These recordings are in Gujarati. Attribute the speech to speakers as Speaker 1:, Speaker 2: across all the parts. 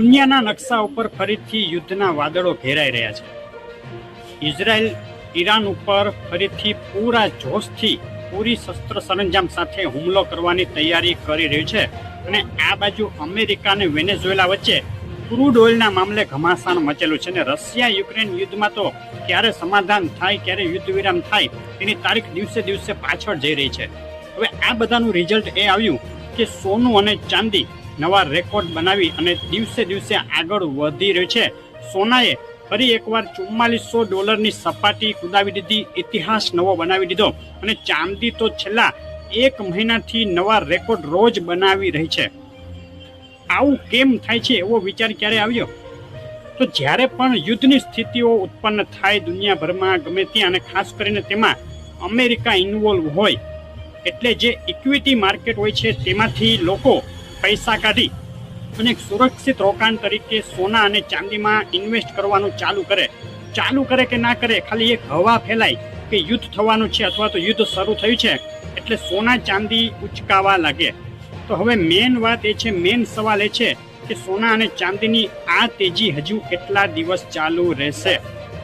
Speaker 1: દુનિયાના નકશા ઉપર ફરીથી યુદ્ધના વાદળો ઘેરાઈ રહ્યા છે. ઇઝરાયલ, ઈરાન ઉપર ફરીથી પૂરા જોશથી પૂરી શસ્ત્ર સરંજામ સાથે હુમલો કરવાની તૈયારી કરી રહ્યું છે અને આ બાજુ અમેરિકા અને વેનેઝુએલા વચ્ચે ક્રૂડ ઓઇલના મામલે ઘમાસાણ મચેલું છે અને રશિયા યુક્રેન યુદ્ધમાં તો ક્યારે સમાધાન થાય, ક્યારે યુદ્ધ વિરામ થાય તેની તારીખ દિવસે દિવસે પાછળ જઈ રહી છે. હવે આ બધાનું રિઝલ્ટ એ આવ્યું કે સોનું અને ચાંદી નવા રેકોર્ડ બનાવી અને દિવસે દિવસે આગળ વધી રહ્યો છે. સોનાએ ફરી એકવાર ચુમ્માલીસો ડોલરની સપાટી કુદાવી દીધી, ઇતિહાસ નવો બનાવી દીધો અને ચાંદી તો છેલ્લા એક મહિનાથી નવા રેકોર્ડ રોજ બનાવી રહી છે. આવું કેમ થાય છે એવો વિચાર ક્યારે આવ્યો? તો જ્યારે પણ યુદ્ધની સ્થિતિઓ ઉત્પન્ન થાય દુનિયાભરમાં, ગમે ત્યાં અને ખાસ કરીને તેમાં અમેરિકા ઇન્વોલ્વ હોય, એટલે જે ઇક્વિટી માર્કેટ હોય છે તેમાંથી લોકો પૈસા કાઢી અને એક સુરક્ષિત રોકાણ તરીકે સોના અને ચાંદીમાં ઇન્વેસ્ટ કરવાનું ચાલુ કરે. ચાલુ કરે કે ના કરે, ખાલી એક હવા ફેલાય કે યુદ્ધ થવાનું છે અથવા તો યુદ્ધ શરૂ થયું છે, એટલે સોના, ચાંદી ઉચકાવા લાગે. તો હવે મેન વાત એ છે મેન સવાલ એ છે કે સોના અને ચાંદીની આ તેજી હજુ કેટલા દિવસ ચાલુ રહેશે?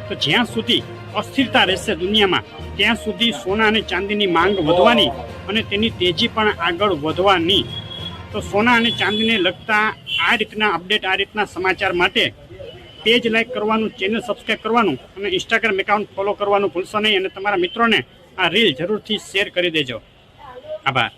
Speaker 1: તો જ્યાં સુધી અસ્થિરતા રહેશે દુનિયામાં, ત્યાં સુધી સોના અને ચાંદીની માંગ વધવાની અને તેની તેજી પણ આગળ વધવાની. તો સોના અને ચાંદીને લગતા આ રીતના અપડેટ, આ રીતના સમાચાર માટે પેજ લાઈક કરવાનું, ચેનલ સબસ્ક્રાઈબ કરવાનું અને ઇન્સ્ટાગ્રામ એકાઉન્ટ ફોલો કરવાનું ભૂલશો નહીં અને તમારા મિત્રોને આ રીલ જરૂરથી શેર કરી દેજો. આભાર.